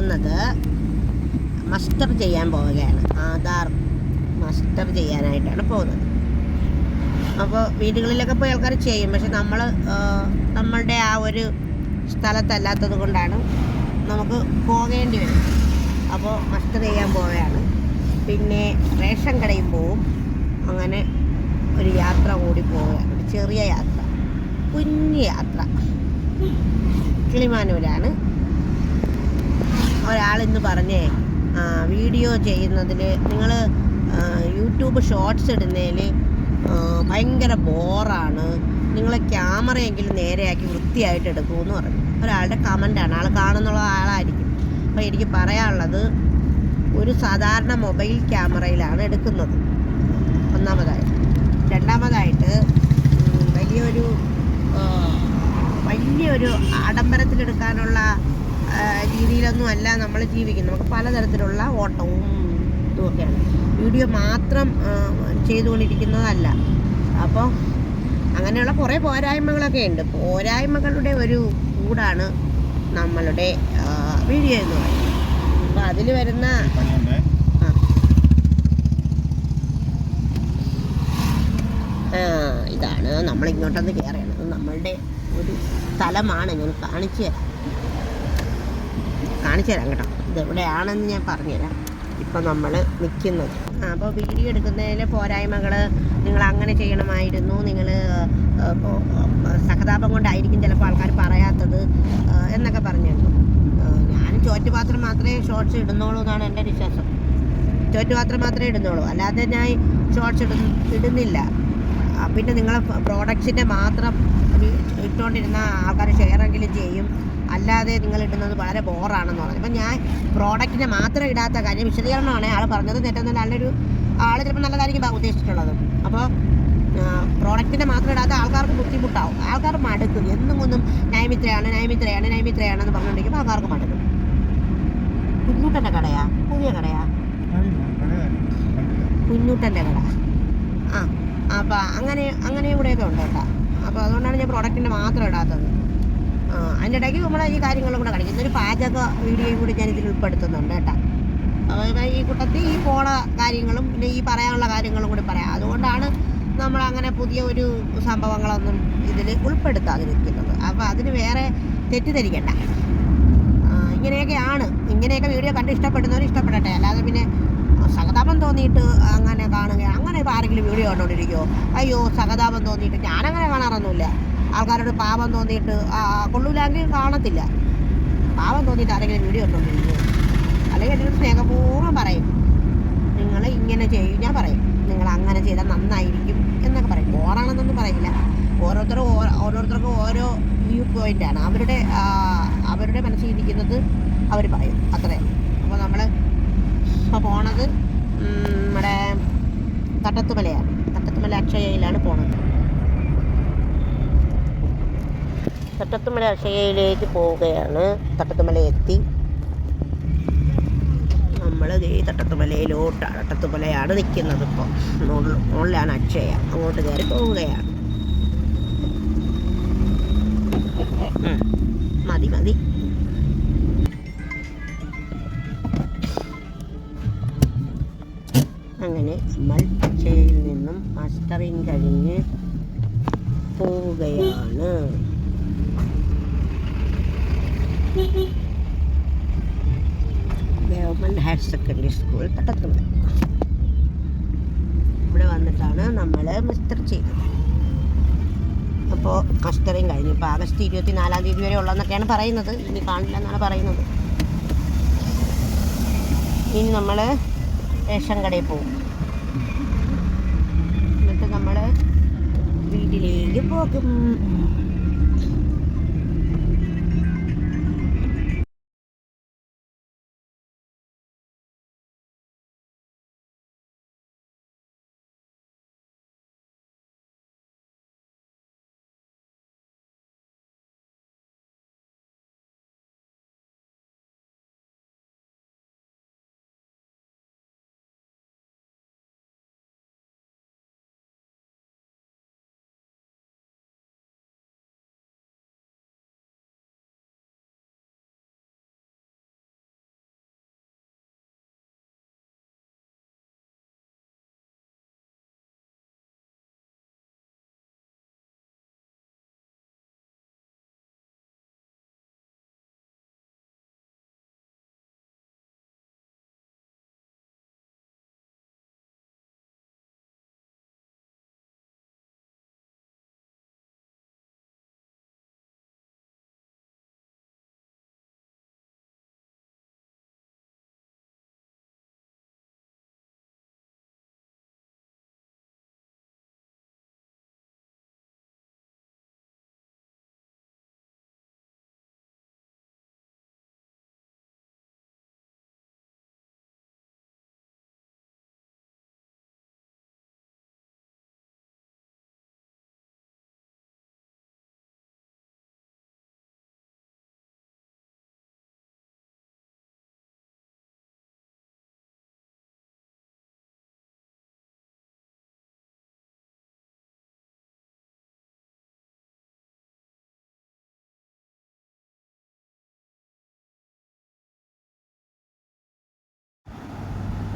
പോകുന്നത് മസ്റ്റർ ചെയ്യാൻ പോവുകയാണ്. ആധാർ മസ്റ്റർ ചെയ്യാനായിട്ടാണ് പോകുന്നത്. അപ്പോൾ വീടുകളിലൊക്കെ പോയി ആൾക്കാർ ചെയ്യും. പക്ഷെ നമ്മൾ നമ്മളുടെ ആ ഒരു സ്ഥലത്തല്ലാത്തത് കൊണ്ടാണ് നമുക്ക് പോകേണ്ടി വരും. അപ്പോൾ മസ്റ്റർ ചെയ്യാൻ പോവുകയാണ്. പിന്നെ റേഷൻ കടയിൽ പോവും. അങ്ങനെ ഒരു യാത്ര കൂടി പോവുകയാണ്. ഒരു ചെറിയ യാത്ര. കുഞ്ഞു യാത്ര. കിളിമാനൂരാണ്. ഒരാളിന്ന് പറഞ്ഞേ വീഡിയോ ചെയ്യുന്നതിൽ നിങ്ങൾ യൂട്യൂബ് ഷോർട്സ് ഇടുന്നതിൽ ഭയങ്കര ബോറാണ്. നിങ്ങൾ ക്യാമറയെങ്കിലും നേരെയാക്കി വൃത്തിയായിട്ട് എടുക്കുമെന്ന് പറഞ്ഞു. ഒരാളുടെ കമന്റാണ്. ആൾ കാണുന്നുള്ള ആളായിരിക്കും. അപ്പോൾ എനിക്ക് പറയാനുള്ളത് ഒരു സാധാരണ മൊബൈൽ ക്യാമറയിലാണ് എടുക്കുന്നത്. ഒന്നാമതായിട്ട് രണ്ടാമതായിട്ട് വലിയൊരു വലിയൊരു ആഡംബരത്തിലെടുക്കാനുള്ള രീതിയിലൊന്നും അല്ല നമ്മൾ ജീവിക്കുന്നത്. നമുക്ക് പലതരത്തിലുള്ള ഓട്ടവും ഇതുമൊക്കെയാണ്. വീഡിയോ മാത്രം ചെയ്തുകൊണ്ടിരിക്കുന്നതല്ല. അപ്പോൾ അങ്ങനെയുള്ള കുറേ പോരായ്മകളൊക്കെ ഉണ്ട്. പോരായ്മകളുടെ ഒരു കൂടാണ് നമ്മളുടെ വീഡിയോ എന്ന് പറയുന്നത്. അപ്പോൾ അതിൽ വരുന്ന ഇതാണ്. നമ്മളിങ്ങോട്ടൊന്ന് കയറിയാണ് നമ്മളുടെ ഒരു സ്ഥലമാണ്. ഞാൻ കാണിച്ചു തരാം കാണിച്ചു തരാം കേട്ടോ. ഇതെവിടെയാണെന്ന് ഞാൻ പറഞ്ഞുതരാം. ഇപ്പം നമ്മൾ നിൽക്കുന്നത് അപ്പോൾ വീഡിയോ എടുക്കുന്നതിലെ പോരായ്മകൾ നിങ്ങൾ അങ്ങനെ ചെയ്യണമായിരുന്നു. നിങ്ങൾ സഹതാപം കൊണ്ടായിരിക്കും ചിലപ്പോൾ ആൾക്കാർ പറയാത്തത് എന്നൊക്കെ പറഞ്ഞിരുന്നു. ഞാൻ ചോറ്റുപാത്രം മാത്രമേ ഷോർട്സ് ഇടുന്നുള്ളൂ എന്നാണ് എന്റെ വിശ്വാസം. ചോറ്റുപാത്രം മാത്രമേ ഇടുന്നുള്ളൂ. അല്ലാതെ ഞാൻ ഷോർട്സ് ഇടു ഇടുന്നില്ല. പിന്നെ നിങ്ങളെ പ്രോഡക്ട്സിന്റെ മാത്രം വി- ഇട്ടുകൊണ്ടിരുന്ന ആൾക്കാർ ഷെയറെങ്കിലും ചെയ്യും. അല്ലാതെ നിങ്ങൾ ഇടുന്നത് വളരെ ബോറാണെന്ന് പറഞ്ഞു. അപ്പം ഞാൻ പ്രോഡക്റ്റിനെ മാത്രം ഇടാത്ത കാര്യം വിശദീകരണമാണ് ആൾ പറഞ്ഞത്. തെറ്റെന്ന് നല്ലൊരു ആൾ ചിലപ്പോൾ നല്ലതായിരിക്കും ഉദ്ദേശിച്ചിട്ടുള്ളത്. അപ്പോൾ പ്രോഡക്റ്റിനെ മാത്രം ഇടാത്ത ആൾക്കാർക്ക് ബുദ്ധിമുട്ടാവും. ആൾക്കാർ മടുക്കും. എന്നും ഒന്നും നൈമിത്രയാണ് നൈമിത്രയാണ് നൈമിത്രയാണെന്ന് പറഞ്ഞുകൊണ്ടിരിക്കുമ്പോൾ ആൾക്കാർക്ക് മടുക്കും. കുഞ്ഞൂട്ടന്റെ കടയാ? പുതിയ കടയാ? കുഞ്ഞൂട്ടന്റെ കട. ആ അപ്പം അങ്ങനെ അങ്ങനെ ഇവിടെയൊക്കെ ഉണ്ട് കേട്ടോ. അപ്പോൾ അതുകൊണ്ടാണ് ഞാൻ പ്രോഡക്റ്റിന്റെ മാത്രം ഇടാത്തത്. അതിന്റെ ഇടയ്ക്ക് നമ്മൾ ഈ കാര്യങ്ങളും കൂടെ കാണിക്കും. ഒരു പാചക വീഡിയോയും കൂടി ഞാൻ ഇതിൽ ഉൾപ്പെടുത്തുന്നുണ്ട് കേട്ടോ. അപ്പോൾ ഈ കൂട്ടത്തിൽ ഈ പോണ കാര്യങ്ങളും പിന്നെ ഈ പറയാനുള്ള കാര്യങ്ങളും കൂടി പറയാം. അതുകൊണ്ടാണ് നമ്മൾ അങ്ങനെ പുതിയ ഒരു സംഭവങ്ങളൊന്നും ഇതിൽ ഉൾപ്പെടുത്താതിരിക്കുന്നത്. അപ്പോൾ അതിന് വേറെ തെറ്റിദ്ധരിക്കണ്ട. ഇങ്ങനെയൊക്കെയാണ്. ഇങ്ങനെയൊക്കെ വീഡിയോ കണ്ട് ഇഷ്ടപ്പെടുന്നവർ ഇഷ്ടപ്പെടട്ടെ. അല്ലാതെ പിന്നെ സഹതാപം തോന്നിയിട്ട് അങ്ങനെ കാണുക അങ്ങനെ ഇപ്പോൾ ആരെങ്കിലും വീഡിയോ കണ്ടുകൊണ്ടിരിക്കുമോ അയ്യോ സഹതാപം തോന്നിയിട്ട് ഞാനങ്ങനെ കാണാറൊന്നുമില്ല. ആൾക്കാരോട് പാപം തോന്നിയിട്ട് കൊള്ളൂലെങ്കിൽ കാണത്തില്ല. പാപം തോന്നിയിട്ട് ആരെങ്കിലും വീഡിയോ കണ്ടുകൊണ്ടിരിക്കുമോ അല്ലെങ്കിൽ എന്നോട് സ്നേഹപൂർവം പറയും. നിങ്ങൾ ഇങ്ങനെ ചെയ്യും ഞാൻ പറയും. നിങ്ങൾ അങ്ങനെ ചെയ്താൽ നന്നായിരിക്കും എന്നൊക്കെ പറയും. ഓറാണെന്നൊന്നും പറയില്ല. ഓരോരുത്തരും ഓരോ- ഓരോരുത്തർക്കും ഓരോ വ്യൂ പോയിന്റാണ് അവരുടെ അവരുടെ മനസ്സിൽ ഇരിക്കുന്നത് അവർ പറയും. അത്രേ അപ്പോൾ നമ്മൾ ഇപ്പോൾ പോണത് നമ്മുടെ തട്ടത്തുമലയാണ് തട്ടത്തുമല അക്ഷയയിലാണ് പോണത്. തട്ടത്തുമല അക്ഷയയിലേക്ക് പോവുകയാണ്. തട്ടത്തുമല എത്തി നമ്മൾ ഈ തട്ടത്തുമലയിലോട്ടാണ്. തട്ടത്തുമലയാണ് നിൽക്കുന്നത് ഇപ്പോൾ മുകളിലാണ് അക്ഷയ. അങ്ങോട്ട് കയറി പോവുകയാണ്. മതി മതി. നമ്മൾ നിന്നും മസ്റ്ററിങ് കഴിഞ്ഞ് പോവുകയാണ്. ഗവൺമെന്റ് ഹയർ സെക്കൻഡറി സ്കൂൾ കട്ടത്തുണ്ട് ഇവിടെ വന്നിട്ടാണ് നമ്മൾ മിസ്റ്റർ ചെയ്തത് അപ്പോൾ മസ്റ്ററിങ് കഴിഞ്ഞു ഇപ്പോൾ ആഗസ്റ്റ് ഇരുപത്തി നാലാം തീയതി വരെ ഉള്ളതെന്നൊക്കെയാണ് പറയുന്നത്. ഇനി കാണില്ല എന്നാണ് പറയുന്നത്. ഇനി നമ്മൾ റേഷൻ കടയിൽ പോകും. എന്നിട്ട് നമ്മൾ വീട്ടിലേക്ക് പോകും.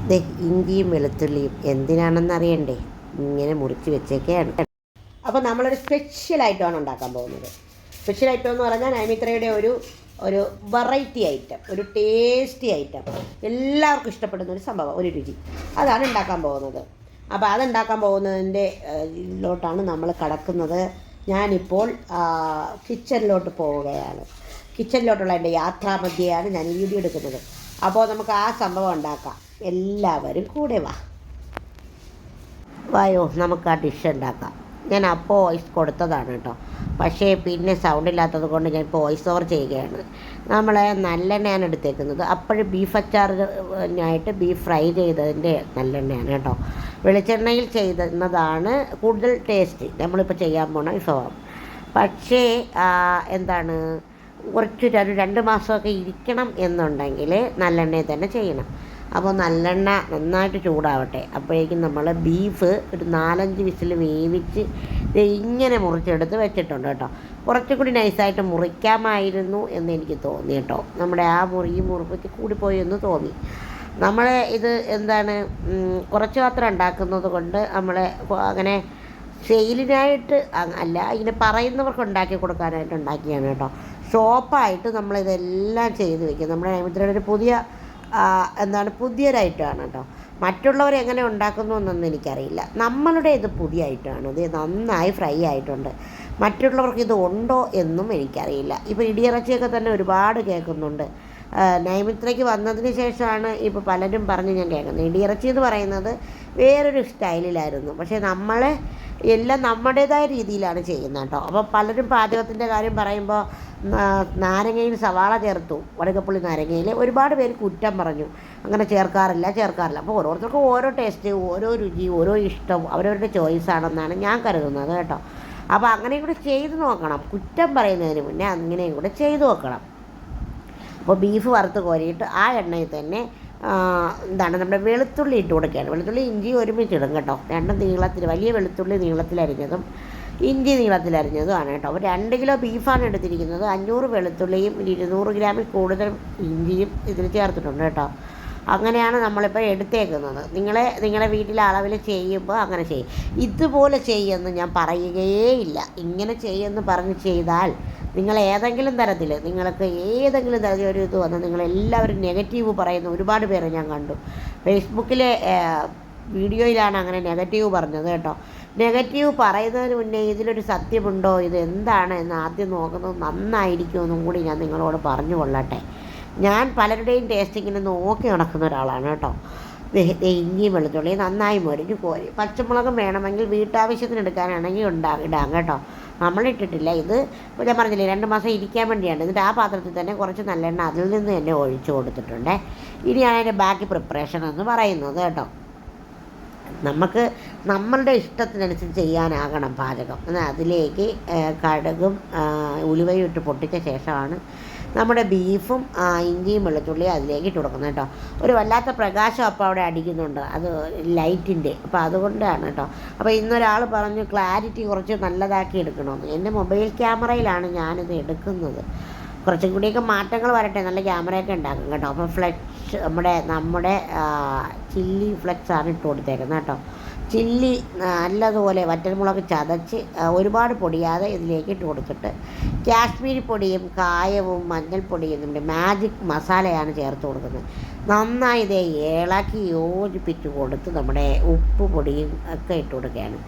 ദേ ഇഞ്ചിയും വെളുത്തുള്ളിയും എന്തിനാണെന്ന് അറിയണ്ടേ? ഇങ്ങനെ മുറിച്ച് വെച്ചേക്കാണ് അപ്പോൾ നമ്മളൊരു സ്പെഷ്യൽ ഐറ്റമാണ് ഉണ്ടാക്കാൻ പോകുന്നത്. സ്പെഷ്യൽ ഐറ്റം എന്ന് പറഞ്ഞാൽ നൈമിത്രയുടെ ഒരു ഒരു വെറൈറ്റി ഐറ്റം ഒരു ടേസ്റ്റി ഐറ്റം എല്ലാവർക്കും ഇഷ്ടപ്പെടുന്ന ഒരു സംഭവം ഒരു രുചി. അതാണ് ഉണ്ടാക്കാൻ പോകുന്നത്. അപ്പോൾ അതുണ്ടാക്കാൻ പോകുന്നതിന്റെ ഇതിലോട്ടാണ് നമ്മൾ കടക്കുന്നത്. ഞാനിപ്പോൾ കിച്ചണിലോട്ട് പോവുകയാണ്. കിച്ചണിലോട്ടുള്ള എന്റെ യാത്രാമധ്യയാണ് ഞാൻ വീഡിയോ എടുക്കുന്നത്. അപ്പോൾ നമുക്ക് ആ സംഭവം ഉണ്ടാക്കാം. എല്ലാവരും കൂടെ വാ. വായോ നമുക്ക് ആ ഡിഷ് ഉണ്ടാക്കാം. ഞാൻ അപ്പോൾ വോയിസ് കൊടുത്തതാണ് കേട്ടോ. പക്ഷേ പിന്നെ സൗണ്ട് ഇല്ലാത്തത് കൊണ്ട് ഞാൻ ഇപ്പോൾ വോയിസ് ഓവർ ചെയ്യുകയാണ്. നമ്മൾ നല്ലെണ്ണയാണ് എടുത്തേക്കുന്നത്. അപ്പോഴും ബീഫ് അച്ചാറിനായിട്ട് ബീഫ് ഫ്രൈ ചെയ്തതിന്റെ നല്ലെണ്ണയാണ് കേട്ടോ. വെളിച്ചെണ്ണയിൽ ചെയ്യുന്നതാണ് കൂടുതൽ ടേസ്റ്റ് നമ്മളിപ്പോൾ ചെയ്യാൻ പോണ വിഭവം പക്ഷേ എന്താണ് കുറച്ച് ഒരു രണ്ട് മാസമൊക്കെ ഇരിക്കണം എന്നുണ്ടെങ്കിൽ നല്ലെണ്ണയിൽ തന്നെ ചെയ്യണം. അപ്പോൾ നല്ലെണ്ണ നന്നായിട്ട് ചൂടാവട്ടെ. അപ്പോഴേക്കും നമ്മൾ ബീഫ് ഒരു നാലഞ്ച് വിസിൽ വേവിച്ച് ഇങ്ങനെ മുറിച്ചെടുത്ത് വെച്ചിട്ടുണ്ട് കേട്ടോ. കുറച്ചുകൂടി നൈസായിട്ട് മുറിക്കാമായിരുന്നു എന്ന് എനിക്ക് തോന്നി കേട്ടോ. നമ്മുടെ ആ മുറി മുറിപ്പിച്ച് കൂടിപ്പോയി എന്ന് തോന്നി. നമ്മൾ ഇത് എന്താണ് കുറച്ച് മാത്രം ഉണ്ടാക്കുന്നത് കൊണ്ട് നമ്മൾ അങ്ങനെ സെയിലിനായിട്ട് അല്ല ഇങ്ങനെ പറയുന്നവർക്ക് ഉണ്ടാക്കി കൊടുക്കാനായിട്ട് ഉണ്ടാക്കിയാണ് കേട്ടോ. ഷോപ്പായിട്ട് നമ്മളിതെല്ലാം ചെയ്ത് വെക്കും. നമ്മുടെ നൈമിത്രയുടെ ഒരു പുതിയ എന്താണ് പുതിയൊരൈറ്റമാണ് കേട്ടോ മറ്റുള്ളവർ എങ്ങനെ ഉണ്ടാക്കുന്നു എന്നൊന്നും എനിക്കറിയില്ല. നമ്മളുടെ ഇത് പുതിയ ഐറ്റമാണ് ഇത് നന്നായി ഫ്രൈ ആയിട്ടുണ്ട്. മറ്റുള്ളവർക്ക് ഇത് ഉണ്ടോ എന്നും എനിക്കറിയില്ല. ഇപ്പോൾ ഇടിയിറച്ചിയൊക്കെ തന്നെ ഒരുപാട് കേൾക്കുന്നുണ്ട്. നൈമിത്രയ്ക്ക് വന്നതിന് ശേഷമാണ് ഇപ്പോൾ പലരും പറഞ്ഞ് ഞാൻ കേൾക്കുന്നത്. ഇടിയിറച്ചി എന്ന് പറയുന്നത് വേറൊരു സ്റ്റൈലിലായിരുന്നു. പക്ഷേ നമ്മൾ എല്ലാം നമ്മുടേതായ രീതിയിലാണ് ചെയ്യുന്നത് കേട്ടോ. അപ്പോൾ പലരും പാചകത്തിന്റെ കാര്യം പറയുമ്പോൾ നാരങ്ങയിൽ സവാള ചേർത്തു. വടകപ്പുള്ളി നാരങ്ങയിൽ ഒരുപാട് പേര് കുറ്റം പറഞ്ഞു. അങ്ങനെ ചേർക്കാറില്ല ചേർക്കാറില്ല. അപ്പോൾ ഓരോരുത്തർക്കും ഓരോ ടേസ്റ്റ് ഓരോ രുചി ഓരോ ഇഷ്ടം. അവരവരുടെ ചോയ്സ് ആണെന്നാണ് ഞാൻ കരുതുന്നത് കേട്ടോ. അപ്പോൾ അങ്ങനെയും കൂടെ ചെയ്ത് നോക്കണം. കുറ്റം പറയുന്നതിന് മുന്നേ അങ്ങനെയും കൂടെ ചെയ്ത് നോക്കണം. അപ്പോൾ ബീഫ് വറുത്ത് കോരിയിട്ട് ആ എണ്ണയിൽ തന്നെ എന്താണ് നമ്മുടെ വെളുത്തുള്ളി ഇട്ട് കൊടുക്കുകയാണ്. വെളുത്തുള്ളി ഇഞ്ചി ഒരുമിച്ച് ഇടും കേട്ടോ. രണ്ടും നീളത്തിൽ വലിയ വെളുത്തുള്ളി നീളത്തിലരിഞ്ഞതും ഇഞ്ചി നീളത്തിലരിഞ്ഞതുമാണ് കേട്ടോ. അപ്പോൾ രണ്ട് കിലോ ബീഫാണ് എടുത്തിരിക്കുന്നത്. അഞ്ഞൂറ് വെളുത്തുള്ളിയും ഇരുന്നൂറ് ഗ്രാമിൽ കൂടുതൽ ഇഞ്ചിയും ഇതിൽ ചേർത്തിട്ടുണ്ട് കേട്ടോ. അങ്ങനെയാണ് നമ്മളിപ്പോൾ എടുത്തേക്കുന്നത്. നിങ്ങളെ നിങ്ങളുടെ വീട്ടിലെ അളവിൽ ചെയ്യുമ്പോൾ അങ്ങനെ ചെയ്യും. ഇതുപോലെ ചെയ്യുമെന്ന് ഞാൻ പറയുകയേ ഇല്ല. ഇങ്ങനെ ചെയ്യുമെന്ന് പറഞ്ഞ് ചെയ്താൽ നിങ്ങൾ ഏതെങ്കിലും തരത്തിൽ നിങ്ങൾക്ക് ഏതെങ്കിലും തരത്തിൽ ഒരു ഇത് വന്ന് നിങ്ങളെല്ലാവരും നെഗറ്റീവ് പറയുന്ന ഒരുപാട് പേരെ ഞാൻ കണ്ടു. ഫേസ്ബുക്കിലെ വീഡിയോയിലാണ് അങ്ങനെ നെഗറ്റീവ് പറഞ്ഞത് കേട്ടോ. നെഗറ്റീവ് പറയുന്നതിന് മുന്നേ ഇതിലൊരു സത്യമുണ്ടോ? ഇത് എന്താണ് എന്ന് ആദ്യം നോക്കുന്നത് നന്നായിരിക്കുമെന്നും കൂടി ഞാൻ നിങ്ങളോട് പറഞ്ഞു കൊള്ളട്ടെ. ഞാൻ പലരുടെയും ടേസ്റ്റിങ്ങിനെ നോക്കി നടക്കുന്ന ഒരാളാണ് കേട്ടോ. ഇഞ്ചിയും വെളുത്തുള്ളി നന്നായി മുരിഞ്ഞ് കോരി. പച്ചമുളകും വേണമെങ്കിൽ വീട്ടാവശ്യത്തിന് എടുക്കാനാണെങ്കിൽ ഉണ്ടാ ഇടാം കേട്ടോ. നമ്മളിട്ടിട്ടില്ല. ഇത് ഞാൻ പറഞ്ഞില്ലേ രണ്ട് മാസം ഇരിക്കാൻ വേണ്ടിയാണ്. എന്നിട്ട് ആ പാത്രത്തിൽ തന്നെ കുറച്ച് നല്ലെണ്ണ അതിൽ നിന്ന് തന്നെ ഒഴിച്ചു കൊടുത്തിട്ടുണ്ട്. ഇനിയാണ് അതിന്റെ ബാക്കി പ്രിപ്പറേഷൻ എന്ന് പറയുന്നത് കേട്ടോ. നമുക്ക് നമ്മളുടെ ഇഷ്ടത്തിനനുസരിച്ച് ചെയ്യാനാകണം പാചകം. എന്നാൽ അതിലേക്ക് കടുകും ഉലുവയും ഇട്ട് പൊട്ടിച്ച ശേഷമാണ് നമ്മുടെ ബീഫും ഇഞ്ചിയും വെളുത്തുള്ളിയും അതിലേക്ക് ഇട്ട് കൊടുക്കുന്നത് കേട്ടോ. ഒരു വല്ലാത്ത പ്രകാശം അപ്പോൾ അവിടെ അടിക്കുന്നുണ്ട്. അത് ലൈറ്റിന്റെ. അപ്പോൾ അതുകൊണ്ടാണ് കേട്ടോ. അപ്പോൾ ഇന്നൊരാൾ പറഞ്ഞു ക്ലാരിറ്റി കുറച്ച് നല്ലതാക്കി എടുക്കണമെന്ന്. എന്റെ മൊബൈൽ ക്യാമറയിലാണ് ഞാനിത് എടുക്കുന്നത്. കുറച്ചും കൂടിയൊക്കെ മാറ്റങ്ങൾ വരട്ടെ. നല്ല ക്യാമറയൊക്കെ ഉണ്ടാക്കും കേട്ടോ. അപ്പോൾ നമ്മുടെ നമ്മുടെ ചില്ലി ഫ്ലെക്സ് ആണ് ഇട്ട് കൊടുത്തേക്കുന്നത് കേട്ടോ. ചില്ലി നല്ലതുപോലെ വറ്റൽമുളക് ചതച്ച് ഒരുപാട് പൊടിയാതെ ഇതിലേക്ക് ഇട്ട് കൊടുത്തിട്ട് കാശ്മീരി പൊടിയും കായവും മഞ്ഞൾപ്പൊടിയും നമ്മുടെ മാജിക് മസാലയാണ് ചേർത്ത് കൊടുക്കുന്നത്. നന്നായി ഇതേ ഇളക്കി യോജിപ്പിച്ച് കൊടുത്ത് നമ്മുടെ ഉപ്പ് പൊടിയും ഒക്കെ ഇട്ട് കൊടുക്കുകയാണ്.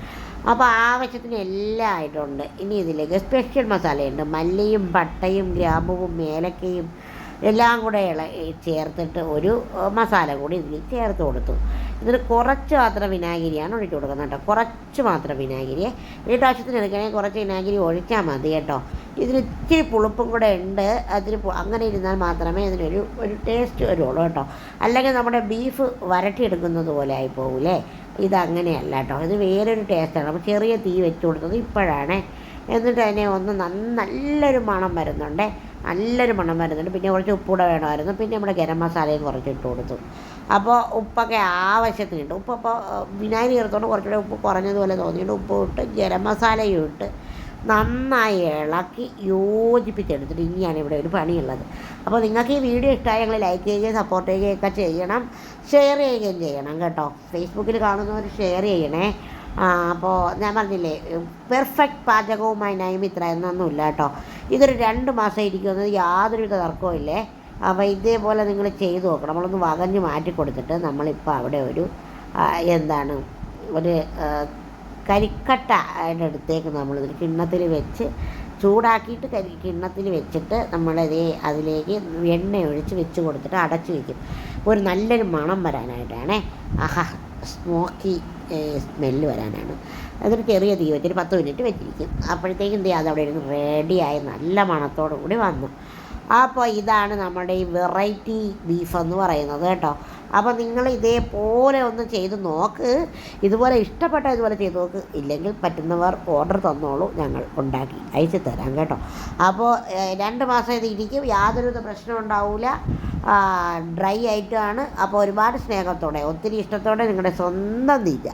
അപ്പോൾ ആവശ്യത്തിന് എല്ലാം ആയിട്ടുണ്ട്. ഇനി ഇതിലേക്ക് സ്പെഷ്യൽ മസാലയുണ്ട്. മല്ലിയും പട്ടയും ഗ്രാമ്പുവും ഏലക്കയും എല്ലാം കൂടെ ഇള ചേർത്തിട്ട് ഒരു മസാല കൂടി ഇതിൽ ചേർത്ത് കൊടുത്തു. ഇതിന് കുറച്ച് മാത്രം വിനാഗിരിയാണ് ഒഴിച്ചു കൊടുക്കുന്നത് കേട്ടോ. കുറച്ച് മാത്രം വിനാഗിരിയെ വീട്ടാവശ്യത്തിന് എടുക്കണമെങ്കിൽ കുറച്ച് വിനാഗിരി ഒഴിച്ചാൽ മതി കേട്ടോ. ഇതിന് ഇത്തിരി പുളിപ്പും കൂടെ ഉണ്ട്. അതിന് അങ്ങനെ ഇരുന്നാൽ മാത്രമേ ഇതിനൊരു ഒരു ടേസ്റ്റ് വരുള്ളൂ കേട്ടോ. അല്ലെങ്കിൽ നമ്മുടെ ബീഫ് വരട്ടിയെടുക്കുന്നത് പോലെ ആയി പോകൂലേ. ഇതങ്ങനെയല്ല കേട്ടോ. ഇത് വേറൊരു ടേസ്റ്റാണ് അപ്പോൾ ചെറിയ തീ വെച്ച് കൊടുത്തത് ഇപ്പോഴാണ്. എന്നിട്ട് അതിനെ ഒന്ന് നല്ലൊരു മണം വരുന്നുണ്ട്. നല്ലൊരു മണം വരുന്നുണ്ട്. പിന്നെ കുറച്ച് ഉപ്പൂടെ വേണമായിരുന്നു. പിന്നെ നമ്മുടെ ഗരം മസാലയും കുറച്ച് ഇട്ട് കൊടുത്തു. അപ്പോൾ ഉപ്പൊക്കെ ആവശ്യത്തിനുണ്ട് ഉപ്പ് അപ്പോൾ വിനാഗിരി ചേർത്തോണ്ട് കുറച്ചുകൂടെ ഉപ്പ് കുറഞ്ഞതുപോലെ തോന്നിയിട്ട് ഉപ്പ് ഇട്ട് ഗരം മസാലയും ഇട്ട് നന്നായി ഇളക്കി യോജിപ്പിച്ചെടുത്തിട്ട് ഇനിയാണ് ഇവിടെ ഒരു പണിയുള്ളത്. അപ്പോൾ നിങ്ങൾക്ക് ഈ വീഡിയോ ഇഷ്ടമായി ഞങ്ങൾ ലൈക്ക് ചെയ്യുകയും സപ്പോർട്ട് ചെയ്യുകയൊക്കെ ചെയ്യണം. ഷെയർ ചെയ്യുകയും ചെയ്യണം കേട്ടോ. ഫേസ്ബുക്കിൽ കാണുന്നവർ ഷെയർ ചെയ്യണേ. അപ്പോൾ ഞാൻ പറഞ്ഞില്ലേ പെർഫെക്റ്റ് പാചകവുമായി നയം ഇത്ര എന്നൊന്നുമില്ല കേട്ടോ. ഇതൊരു രണ്ട് മാസം ഇരിക്കുന്നത് യാതൊരുവിധ തർക്കവും ഇല്ലേ? അപ്പോൾ ഇതേപോലെ നിങ്ങൾ ചെയ്തു നോക്കണം. നമ്മളൊന്ന് വകഞ്ഞ് മാറ്റി കൊടുത്തിട്ട് നമ്മളിപ്പോൾ അവിടെ ഒരു എന്താണ് ഒരു കരിക്കട്ട അതിന്റെ അടുത്തേക്ക് നമ്മളിതൊരു കിണ്ണത്തിൽ വെച്ച് ചൂടാക്കിയിട്ട് കരി കിണ്ണത്തിൽ വെച്ചിട്ട് നമ്മളതേ അതിലേക്ക് എണ്ണ ഒഴിച്ച് വെച്ച് കൊടുത്തിട്ട് അടച്ചു വയ്ക്കും ഒരു നല്ലൊരു മണം വരാനായിട്ടാണേ. ആഹാ. സ്മോക്കി സ്മെല്ല് വരാനാണ്. അതൊരു ചെറിയ തീ വെച്ചൊരു പത്ത് മിനിറ്റ് വെച്ചിരിക്കും. അപ്പോഴത്തേക്കും എന്ത് അതവിടെ അവിടെ ഇരുന്ന് റെഡിയായി നല്ല മണത്തോടു കൂടി വന്നു. അപ്പോൾ ഇതാണ് നമ്മുടെ ഈ വെറൈറ്റി ബീഫ് എന്ന് പറയുന്നത് കേട്ടോ. അപ്പോൾ നിങ്ങൾ ഇതേപോലെ ഒന്ന് ചെയ്ത് നോക്ക്. ഇതുപോലെ ഇഷ്ടപ്പെട്ട ഇതുപോലെ ചെയ്ത് നോക്ക്. ഇല്ലെങ്കിൽ പറ്റുന്നവർ ഓർഡർ തന്നോളൂ ഞങ്ങൾ ഉണ്ടാക്കി അയച്ചു തരാം കേട്ടോ. അപ്പോൾ രണ്ട് മാസം ഇത് ഇരിക്കും. യാതൊരുവിധ പ്രശ്നം ഉണ്ടാവില്ല ഡ്രൈ ആയിട്ടാണ്. അപ്പോൾ ഒരുപാട് സ്നേഹത്തോടെ ഒത്തിരി ഇഷ്ടത്തോടെ നിങ്ങളുടെ സ്വന്തം തീറ്റ